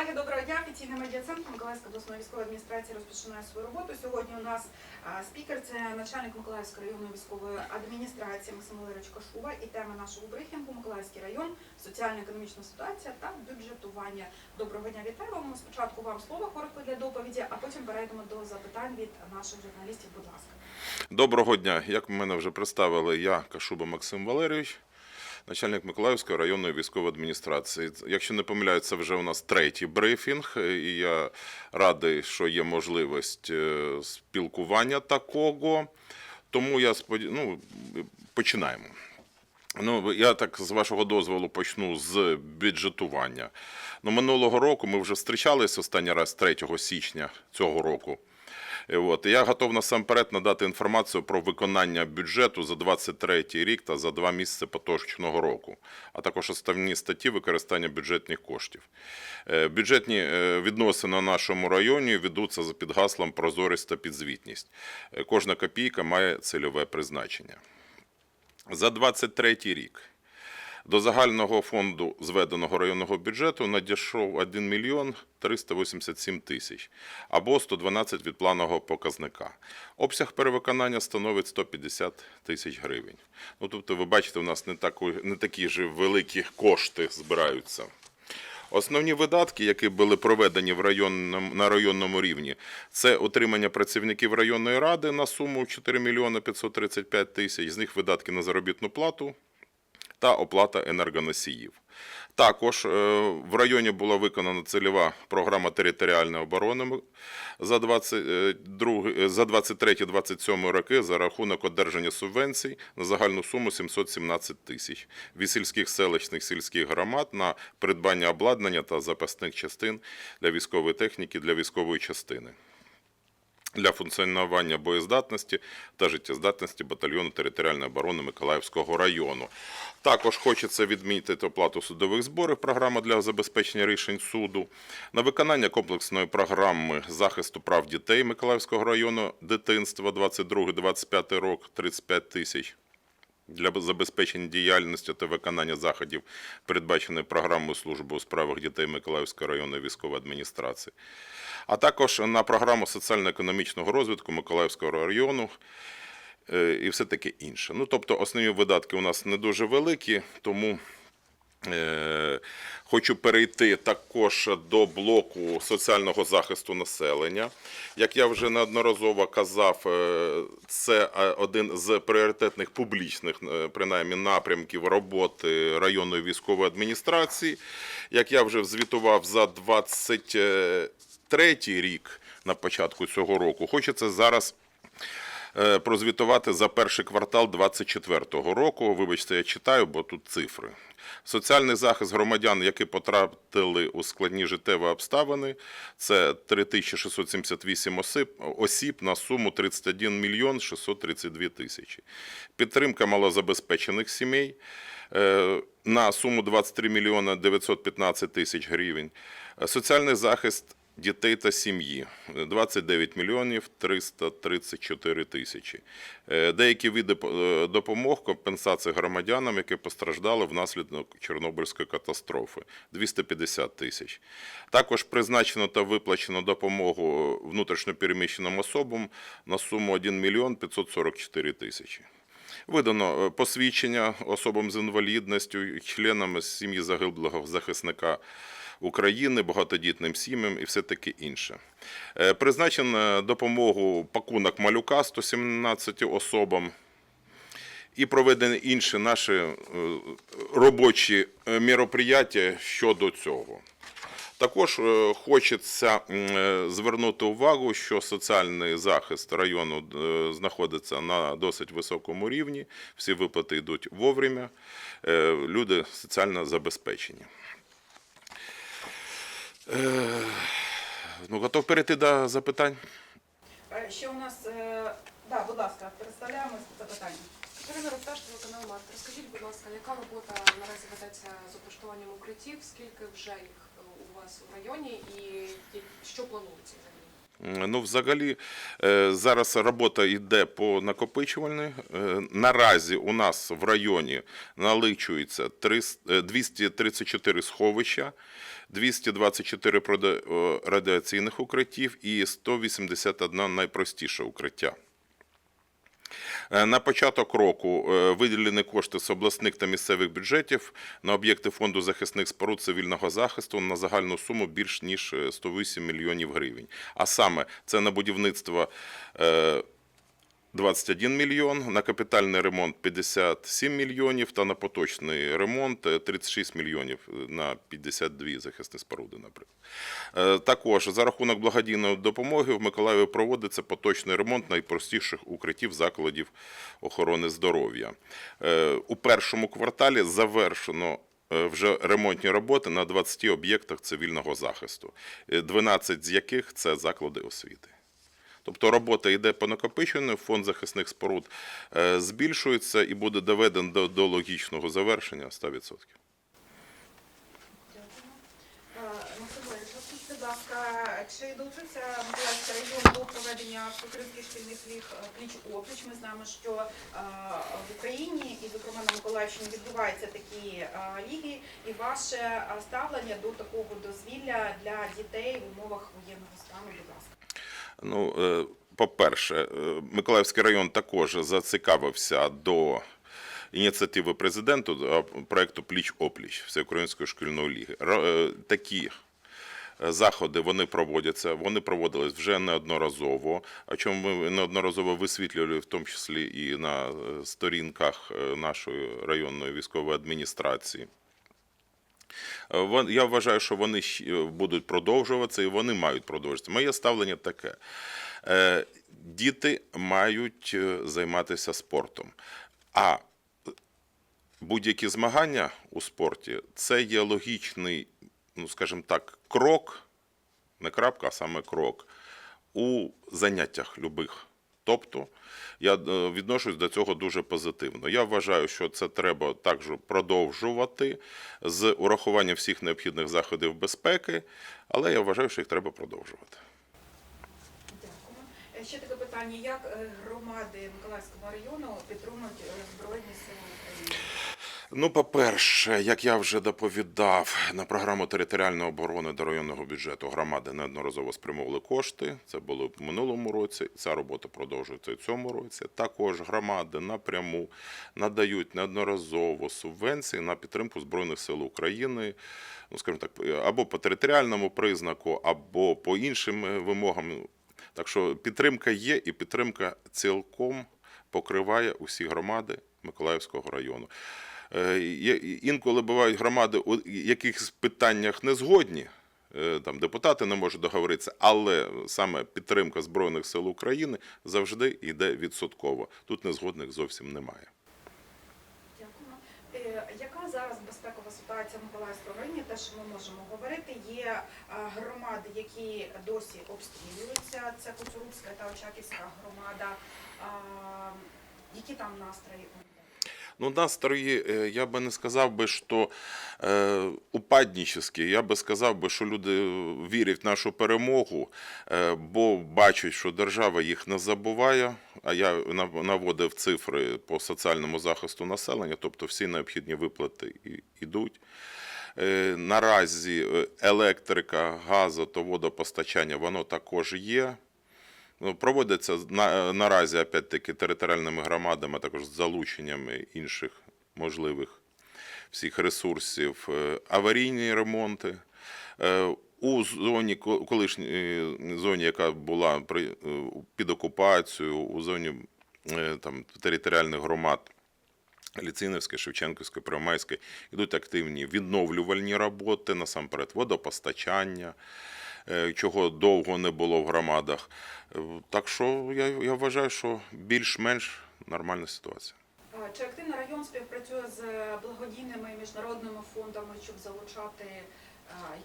Колеги, доброго дня. Офіційний медіа-центр Миколаївської обласної військової адміністрації розпочинає свою роботу. Сьогодні у нас спікер це начальник Миколаївської районної військової адміністрації Максим Валерійович Кашува. І тема нашого брифінгу Миколаївський район, соціально-економічна ситуація та бюджетування. Доброго дня, вітаю вам. Спочатку вам слово коротко для доповіді, а потім перейдемо до запитань від наших журналістів. Будь ласка. Доброго дня. Як мене вже представили, я Кашуба Максим Валерійович, начальник Миколаївської районної військової адміністрації. Якщо не помиляюсь, це вже у нас третій брифінг, і я радий, що є можливість е, спілкування такого. Тому я споді... ну, починаємо. Ну, я так з вашого дозволу почну з бюджетування. Ну, минулого року ми вже зустрічалися останній раз 3 січня цього року. Е, От, я готов насамперед надати інформацію про виконання бюджету за 23 рік та за два місяці поточного року, а також основні статті використання бюджетних коштів. Е, Бюджетні е, відносини на нашому районі ведуться за під гаслом прозорість та підзвітність. Кожна копійка має цільове призначення. За 23 рік до загального фонду зведеного районного бюджету надійшов 1 мільйон 387 тисяч або 112 від планового показника. Обсяг перевиконання становить 150 тисяч гривень. Ну, тобто, ви бачите, у нас не, таку, не такі ж великі кошти збираються. Основні видатки, які були проведені в районному, на районному рівні, це отримання працівників районної ради на суму 4 мільйони 535 тисяч, з них видатки на заробітну плату та оплата енергоносіїв. Також е, в районі була виконана цільова програма територіальної оборони за 22 е, 23-27 роки за рахунок одержання субвенцій на загальну суму 717 тисяч від сільських селищних сільських громад на придбання обладнання та запасних частин для військової техніки для військової частини для функціонування боєздатності та життєздатності батальйону територіальної оборони Миколаївського району. Також хочеться відмітити оплату судових зборів, програма для забезпечення рішень суду, на виконання комплексної програми захисту прав дітей Миколаївського району дитинства 22-25 рок 35 тисяч для забезпечення діяльності та виконання заходів, передбаченої програмою служби у справах дітей Миколаївської районної військової адміністрації, а також на програму соціально-економічного розвитку Миколаївського району е, і все таке інше. Ну, тобто, основні видатки у нас не дуже великі, тому. Е, Хочу перейти також до блоку соціального захисту населення. Як я вже неодноразово казав, е, це е, один з пріоритетних публічних, принаймні, напрямків роботи районної військової адміністрації. Як я вже звітував за 23 рік на початку цього року, хочеться зараз прозвітувати за перший квартал 2024 року. Вибачте, я читаю, бо тут цифри. Соціальний захист громадян, які потрапили у складні життєві обставини, це 3678 осіб, на суму 31 мільйон 632 тисячі. Підтримка малозабезпечених сімей е, на суму 23 мільйона 915 тисяч гривень. Соціальний захист дітей та сім'ї 29 мільйонів 334 тисячі. Е, Деякі види е, допомог компенсації громадянам, які постраждали внаслідок Чорнобильської катастрофи 250 тисяч. Також призначено та виплачено допомогу внутрішньопереміщеним особам на суму 1 мільйон 544 тисячі. Видано е, посвідчення особам з інвалідністю, членам сім'ї загиблого захисника України, багатодітним сім'ям і все таке інше. Е, Призначено допомогу пакунок малюка 117 особам. І проведені інші наші е, робочі е, мероприятия щодо цього. Також хочеться звернути увагу, що соціальний захист району знаходиться на досить високому рівні. Всі виплати йдуть вовремя, люди соціально забезпечені. Е, Ну, готов перейти до запитань. Ще у нас, е, да, будь ласка, представляємо запитання. Катерина Росташ, телеканал Март. Розкажіть, будь ласка, яка робота наразі ведеться з облаштуванням укриттів? Скільки вже їх у вас у районі і що планується Ну, взагалі, е, зараз робота йде по накопичувальній. Е, Наразі у нас в районі наличується 300 е, 234 сховища, 224 прода- о, радіаційних укриттів і 181 найпростіше укриття. Е, На початок року е, виділені кошти з обласних та місцевих бюджетів на об'єкти фонду захисних споруд цивільного захисту на загальну суму більш ніж е, 108 мільйонів гривень. А саме це на будівництво 21 мільйон, на капітальний ремонт 57 мільйонів та на поточний ремонт е, 36 мільйонів на 52 захисні споруди, наприклад. Е, Також за рахунок благодійної допомоги в Миколаєві проводиться поточний ремонт найпростіших укриттів закладів охорони здоров'я. Е, У першому кварталі завершено е, вже ремонтні роботи на 20 об'єктах цивільного захисту, е, 12 з яких це заклади освіти. Тобто робота йде по накопиченню, фонд захисних споруд е, збільшується і буде доведен до, до логічного завершення 100%. Дякую. Е, Максим Валерійович, розкажіть, будь ласка, чи долучився Миколаївський район до проведення всеукраїнських шкільних ліг е, пліч-опліч? Ми знаємо, що е, в Україні і, зокрема, на Миколаївщині відбуваються такі ліги, і ваше ставлення до такого дозвілля для дітей в умовах воєнного стану, будь ласка. Ну, е, по-перше, е, Миколаївський район також зацікавився до ініціативи президенту до проекту Пліч-опліч Всеукраїнської шкільної ліги. Е, Такі заходи вони проводяться, вони проводились вже неодноразово, о чому ми неодноразово висвітлювали, в тому числі і на сторінках нашої районної військової адміністрації. Е, Я вважаю, що вони будуть продовжуватися і вони мають продовжуватися. Моє ставлення таке. Е, Діти мають е, займатися спортом. А будь-які змагання у спорті це є логічний, ну скажімо так, крок, не крапка, а саме крок у заняттях любих. Тобто я е, відношусь до цього дуже позитивно. Я вважаю, що це треба також продовжувати з урахуванням всіх необхідних заходів безпеки, але я вважаю, що їх треба продовжувати. Дякую. Е, Ще таке питання: як е, громади Миколаївського району підтримують Збройні Сили України? Ну, по-перше, як я вже доповідав, на програму територіальної оборони до районного бюджету громади неодноразово спрямовували кошти. Це було в минулому році. Ця робота продовжується і цьому році. Також громади напряму надають неодноразово субвенції на підтримку Збройних сил України. Ну, скажімо так, або по територіальному признаку, або по іншим е, вимогам. Так що підтримка є, і підтримка цілком покриває усі громади Миколаївського району. Е, Інколи бувають громади, у якихось питаннях не згодні. е, Там депутати не можуть договоритися, але саме підтримка Збройних сил України завжди йде відсотково. Тут незгодних зовсім немає. Дякую. Е, Яка зараз безпекова ситуація в Миколаївському районі? Те, що ми можемо говорити, є громади, які досі обстрілюються. Це Коцурубська та Очаківська громада. Які там настрої? Ну, настрої, е, я би не сказав би, що е, упаднічі, я би сказав би, що люди вірять в нашу перемогу, е, бо бачать, що держава їх не забуває. А я наводив цифри по соціальному захисту населення, тобто всі необхідні виплати йдуть. Е, Наразі е, електрика, газу та водопостачання воно також є. Ну, Проводиться на, наразі опять-таки територіальними громадами, а також з залученням інших можливих всіх ресурсів, е, аварійні ремонти. Е, У зоні ко- колишній зоні, яка була е, під окупацією, у зоні е, там, територіальних громад Ліцинівської, Шевченківської, Первомайської йдуть активні відновлювальні роботи, насамперед водопостачання, е, чого довго не було в громадах. Е, Так що я, я вважаю, що більш-менш нормальна ситуація. Е, Чи активно район співпрацює з благодійними міжнародними фондами, щоб залучати е,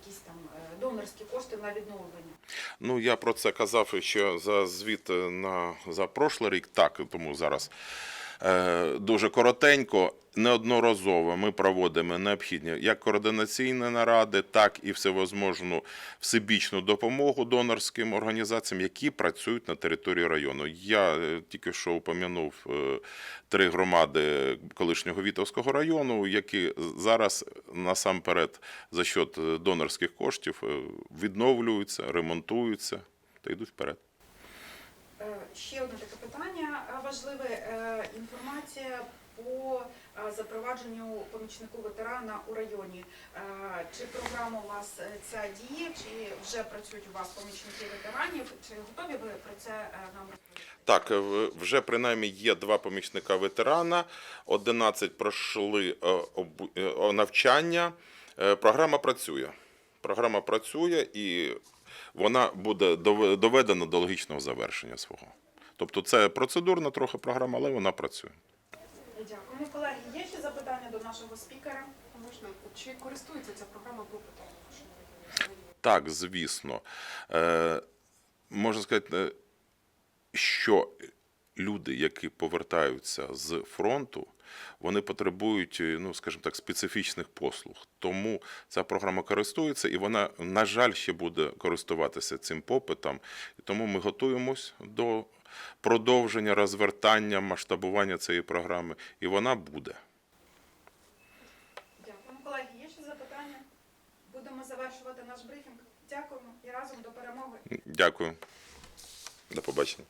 якісь там е, донорські кошти на відновлення? Ну, я про це казав ще за звіт на за прошлий рік, так, тому зараз Е, Дуже коротенько. Неодноразово ми проводимо необхідні як координаційні наради, так і всевозможну всебічну допомогу донорським організаціям, які працюють на території району. Я е, тільки що упомянув е, три громади колишнього Вітовського району, які зараз насамперед за счет е, донорських коштів е, відновлюються, ремонтуються та йдуть вперед. Е, Ще одне таке питання е, важливе. Е, Інформація по запровадженню помічнику ветерана у районі. Чи програма у вас ця діє, чи вже працюють у вас помічники ветеранів? Чи готові ви про це нам розповісти? Так, вже принаймні є два помічника ветерана, 11 пройшли навчання. Програма працює. Програма працює і вона буде доведена до логічного завершення свого. Тобто це процедурна трохи програма, але вона працює. Дякуємо, колеги. Є ще запитання до нашого спікера? Можна, чи користується ця програма попитом? Так, звісно. Е, можна сказати, е, що люди, які повертаються з фронту, вони потребують, е, ну скажімо так, специфічних послуг. Тому ця програма користується, і вона, на жаль, ще буде користуватися цим попитом. Тому ми готуємось до продовження, розвертання, масштабування цієї програми, і вона буде. Дякуємо, колеги. Є ще запитання? Будемо завершувати наш брифінг. Дякуємо і разом до перемоги. Дякую. До побачення.